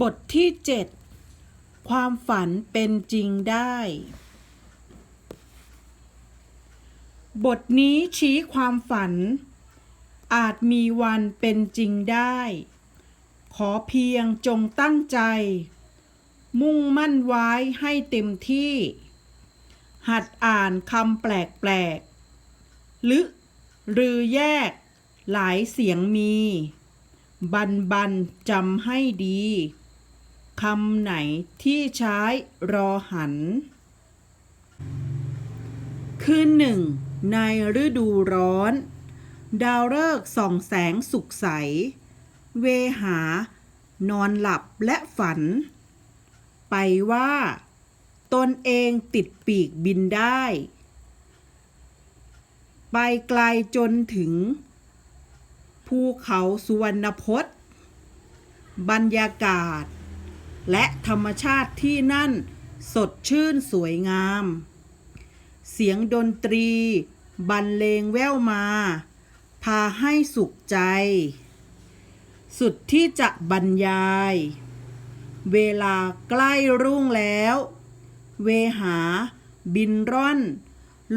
บทที่ 7 ความฝันเป็นจริงได้ บทนี้ชี้ความฝัน อาจมีวันเป็นจริงได้ ขอเพียงจงตั้งใจ มุ่งมั่นไว้ให้เต็มที่ หัดอ่านคำแปลกๆลึหรือแยก หลายเสียงมี บันบันจำให้ดีคำไหนที่ใช้รอหัน คืนหนึ่งในฤดูร้อน ดาวฤกษ์ส่องแสงสุขใส เวหา นอนหลับและฝัน ไปว่า ตนเองติดปีกบินได้ ไปไกลจนถึง ภูเขาสุวรรณพจน์ บรรยากาศ และธรรมชาติที่นั่นสดชื่นสวยงาม เสียงดนตรี บรรเลงแว่วมา พาให้สุขใจ สุดที่จะบรรยาย เวลาใกล้รุ่งแล้ว เวหา บินร่อน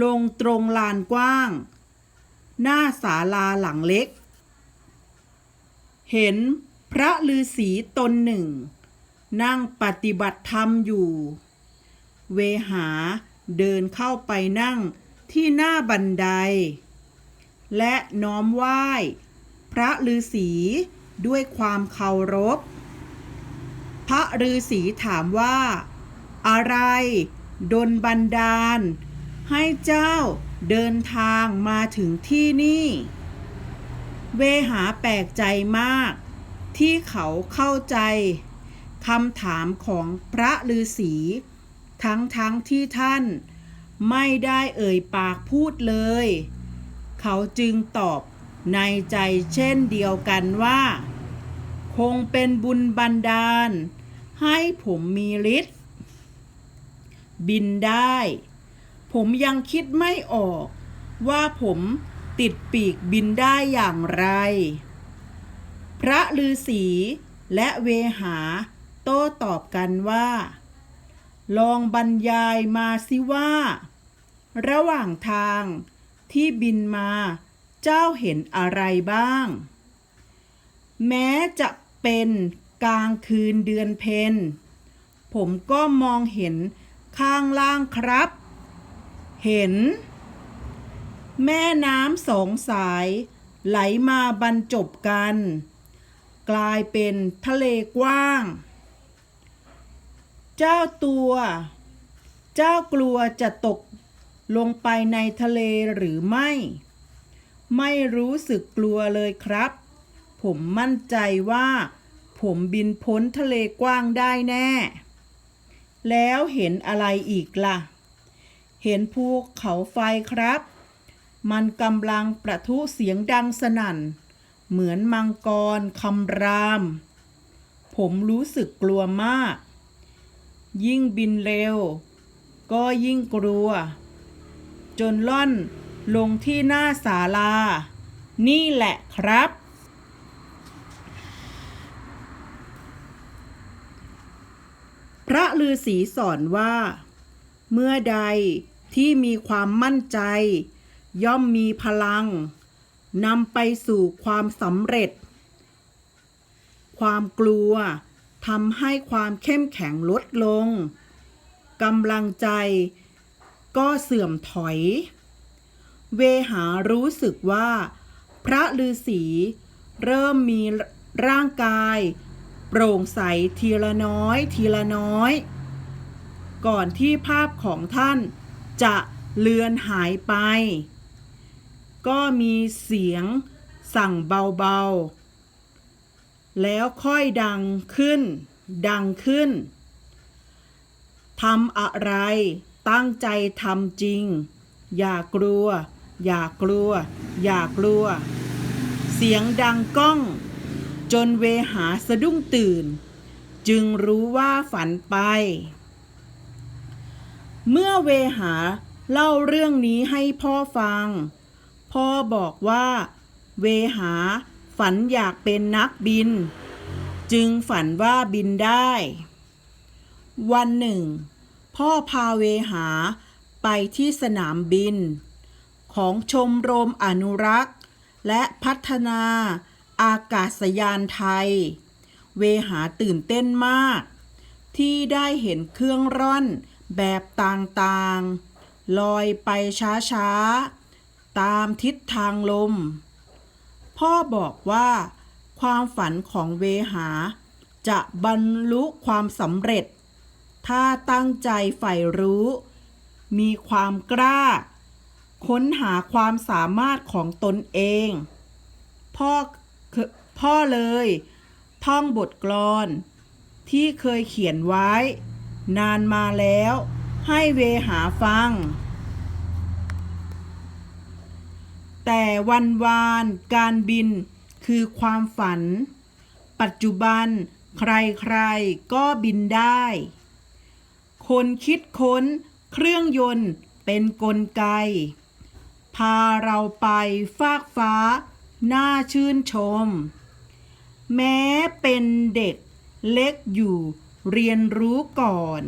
ลงตรงลานกว้าง หน้าศาลาหลังเล็ก เห็นพระฤาษีตนหนึ่ง นั่งปฏิบัติธรรมอยู่ เวหาเดินเข้าไปนั่งที่หน้าบันได และน้อมไหว้พระฤาษีด้วยความเคารพ พระฤาษีถามว่า อะไรดนบันดาล ให้เจ้าเดินทางมาถึงที่นี่ เวหาแปลกใจมาก ที่เขาเข้าใจคำถามของพระฤาษีทั้งทั้งที่ท่าน ไม่ได้เอ่ยปากพูดเลย เขาจึงตอบในใจเช่นเดียวกันว่า คงเป็นบุญบันดาล ให้ผมมีฤทธิ์บินได้ ผมยังคิดไม่ออกว่าผม ติดปีกบินได้อย่างไร พระฤาษีและเวหา โต้ตอบกันว่า ลองบรรยายมาสิว่า ระหว่างทางที่บินมาเจ้าเห็นอะไรบ้าง แม้จะเป็นกลางคืนเดือนเพนผมก็มองเห็นข้างล่างครับ เห็น แม่น้ำสองสาย ไหลมาบรรจบกัน กลายเป็นทะเลกว้าง เจ้าตัว เจ้ากลัวจะตกลงไปในทะเลหรือไม่ ไม่รู้สึกกลัวเลยครับ ผมมั่นใจว่า ผมบินพ้นทะเลกว้างได้แน่ แล้วเห็นอะไรอีกล่ะ เห็นภูเขาไฟครับ มันกำลังประทุเสียงดังสนั่น เหมือนมังกรคำราม ผมรู้สึกกลัวมาก ยิ่งบินเร็ว ก็ยิ่งกลัว จนล่อนลงที่หน้าศาลา นี่แหละครับ พระฤาษีสอนว่า เมื่อใดที่มีความมั่นใจ ย่อมมีพลังนำไปสู่ความสำเร็จ ความกลัวทำให้ความเข้มแข็งลดลงกำลังใจก็เสื่อมถอย เวหารู้สึกว่า พระฤาษีเริ่มมีร่างกาย โปร่งใสทีละน้อยทีละน้อย ก่อนที่ภาพของท่านจะเลือนหายไป ก็มีเสียงสั่งเบาๆ แล้วค่อยดังขึ้น ดังขึ้น ทำอะไร ตั้งใจทำจริง อย่ากลัว อย่ากลัว อย่ากลัว เสียงดังก้อง จนเวหาสะดุ้งตื่น จึงรู้ว่าฝันไป เมื่อเวหาเล่าเรื่องนี้ให้พ่อฟัง พ่อบอกว่า เวหาฝันอยากเป็นนักบิน จึงฝันว่าบินได้ วันหนึ่ง พ่อพาเวหาไปที่สนามบิน ของชมรมอนุรักษ์ และพัฒนาอากาศยานไทย เวหาตื่นเต้นมาก ที่ได้เห็นเครื่องร่อนแบบต่างๆ ลอยไปช้าๆ ตามทิศทางลม พ่อบอกว่า ความฝันของเวหา จะบรรลุความสำเร็จ ถ้าตั้งใจใฝ่รู้ มีความกล้า ค้นหาความสามารถของตนเอง พ่อเคพ่อเลย ท่องบทกลอน ที่เคยเขียนไว้ นานมาแล้ว ให้เวหาฟัง แต่วันวานการบินคือความฝัน ปัจจุบัน ใครๆก็บินได้ คนคิดค้นเครื่องยนต์เป็นกลไก พาเราไปฟากฟ้า น่าชื่นชม แม้เป็นเด็กเล็กอยู่เรียนรู้ก่อน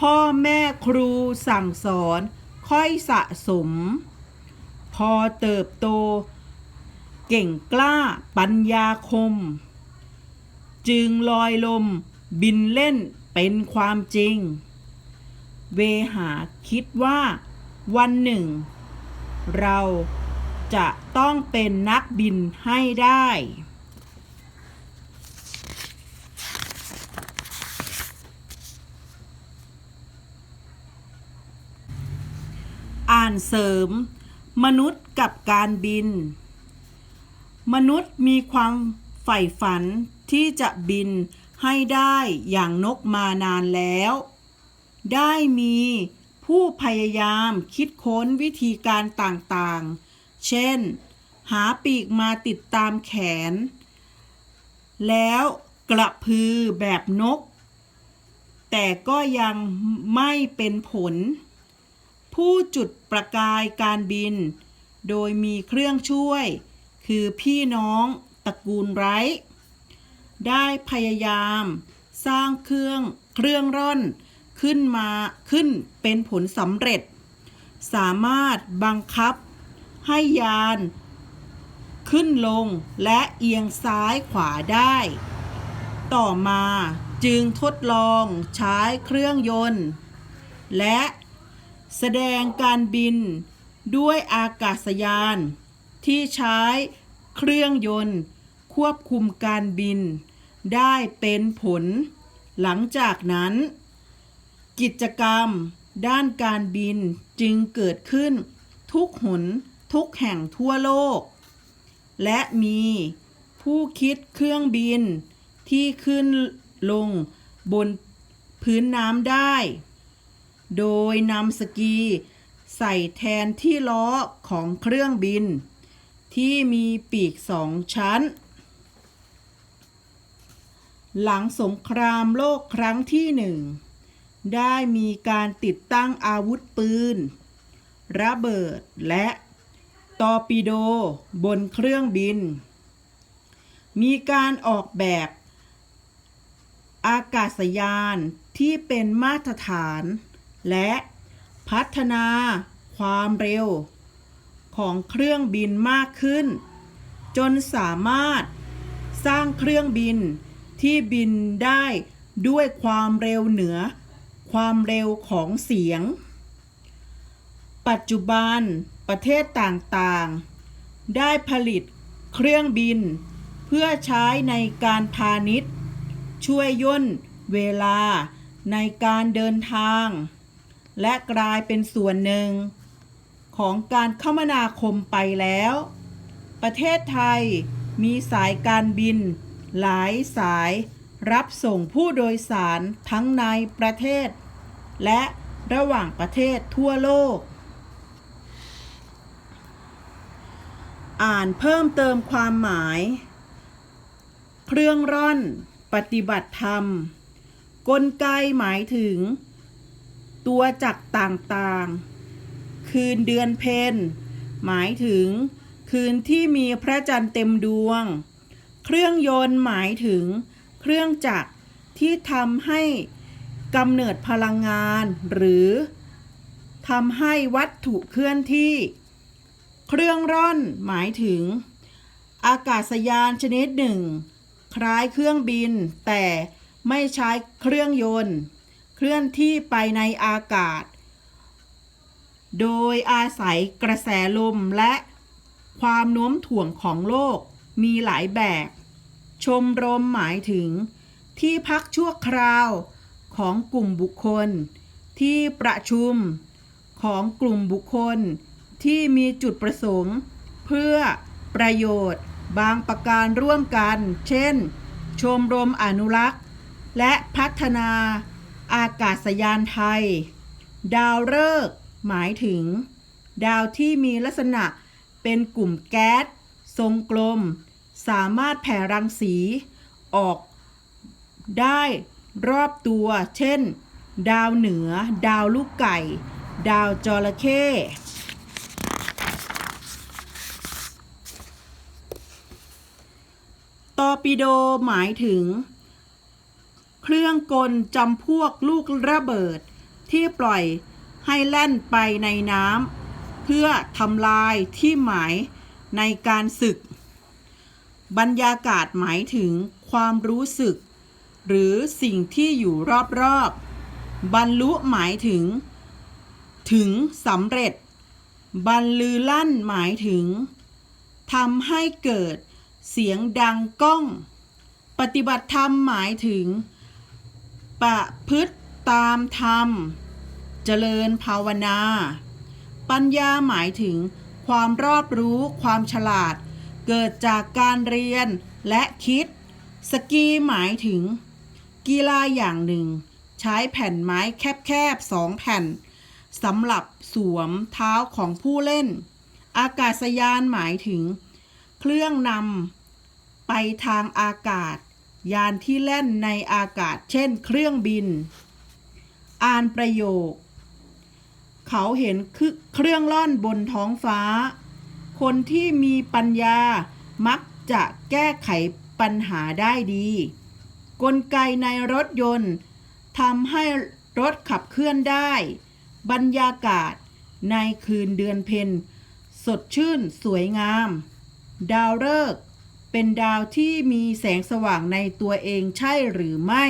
พ่อแม่ครูสั่งสอนค่อยสะสม อเติบโต เก่งกล้าปัญญาคม จึงลอยลมบินเล่นเป็นความจริง เวหาคิดว่าวันหนึ่ง เราจะต้องเป็นนักบินให้ได้ อ่านเสริม มนุษย์กับการบิน มนุษย์มีความใฝ่ฝันที่จะบินให้ได้อย่างนกมานานแล้ว ได้มีผู้พยายามคิดค้นวิธีการต่างๆ เช่น หาปีกมาติดตามแขน แล้วกระพือแบบนก แต่ก็ยังไม่เป็นผล ผู้จุดประกายการบิน โดยมีเครื่องช่วย คือพี่น้องตระกูลไรท์ได้พยายามสร้างเครื่องเครื่องร่อนขึ้นมาขึ้นเป็นผลสำเร็จ สามารถบังคับให้ยาน ขึ้นลงและเอียงซ้ายขวาได้ ต่อมาจึงทดลองใช้เครื่องยนต์ และ แสดงการบินด้วยอากาศยาน ที่ใช้เครื่องยนต์ ควบคุมการบิน ได้เป็นผล หลังจากนั้น กิจกรรมด้านการบินจึงเกิดขึ้น ทุกหนทุกแห่งทั่วโลก และมีผู้คิดเครื่องบินที่ขึ้นลงบนพื้นน้ำได้ โดยนำสกีใส่แทนที่ล้อของเครื่องบิน ที่มีปีกสองชั้น หลังสงครามโลกครั้งที่หนึ่งได้มีการติดตั้งอาวุธปืน ระเบิดและตอร์ปิโดบนเครื่องบิน มีการออกแบบ อากาศยานที่เป็นมาตรฐาน และพัฒนาความเร็ว ของเครื่องบินมากขึ้น จนสามารถสร้างเครื่องบินที่บินได้ด้วยความเร็วเหนือ ความเร็วของเสียง ปัจจุบันประเทศต่างๆ ได้ผลิตเครื่องบิน เพื่อใช้ในการพาณิชย์ ช่วยย่นเวลาในการเดินทาง และกลายเป็นส่วนหนึ่ง ของการคมนาคมไปแล้ว ประเทศไทยมีสายการบิน หลายสายรับส่งผู้โดยสารทั้งในประเทศ และระหว่างประเทศทั่วโลก อ่านเพิ่มเติมความหมาย เครื่องร่อน ปฏิบัติธรรม กลไกหมายถึง ตัวจักรต่างๆ คืนเดือนเพนหมายถึง คืนที่มีพระจันทร์เต็มดวง เครื่องยนต์หมายถึง เครื่องจักรที่ทำให้กำเนิดพลังงาน หรือทำให้วัตถุเคลื่อนที่ เครื่องร่อนหมายถึง อากาศยานชนิดหนึ่ง คล้ายเครื่องบิน แต่ไม่ใช้เครื่องยนต์ เคลื่อนที่ไปในอากาศ โดยอาศัยกระแสลมและความโน้มถ่วงของโลกมีหลายแบบ ชมรมหมายถึง ที่พักชั่วคราวของกลุ่มบุคคล ที่ประชุมของกลุ่มบุคคล ที่มีจุดประสงค์ เพื่อประโยชน์บางประการร่วมกัน เช่น ชมรมอนุรักษ์ และพัฒนา อากาศยานไทย ดาวฤกษ์หมายถึง ดาวที่มีลักษณะเป็นกลุ่มแก๊ส ทรงกลม สามารถแผ่รังสี ออกได้รอบตัว เช่น ดาวเหนือ ดาวลูกไก่ ดาวจระเข้ตอร์ปิโดหมายถึง รื่องกลจำพวกลูกระเบิด ที่ปล่อยให้แล่นไปในน้ำเพื่อทำลายที่หมายในการศึก บรรยากาศหมายถึงความรู้สึก หรือสิ่งที่อยู่รอบๆ บรรลุหมายถึง ถึงสำเร็จ บรรลือลั่นหมายถึงทำให้เกิดเสียงดังก้อง ปฏิบัติธรรมหมายถึง ประพฤติตามธรรม เจริญภาวนา ปัญญาหมายถึงความรอบรู้ความฉลาด เกิดจากการเรียนและคิด สกีหมายถึง กีฬาอย่างหนึ่ง ใช้แผ่นไม้แคบๆสองแผ่นสำหรับสวมเท้าของผู้เล่น อากาศยานหมายถึง เครื่องนำไปทางอากาศ ยานที่แล่นในอากาศ เช่น เครื่องบิน อ่านประโยค เขาเห็นเครื่องล่อนบนท้องฟ้า คนที่มีปัญญามักจะแก้ไขปัญหาได้ดี กลไกในรถยนต์ทำให้รถขับเคลื่อนได้ บรรยากาศในคืนเดือนเพ็ญสดชื่นสวยงาม ดาวฤกษ์ เป็นดาวที่มีแสงสว่างในตัวเองใช่หรือไม่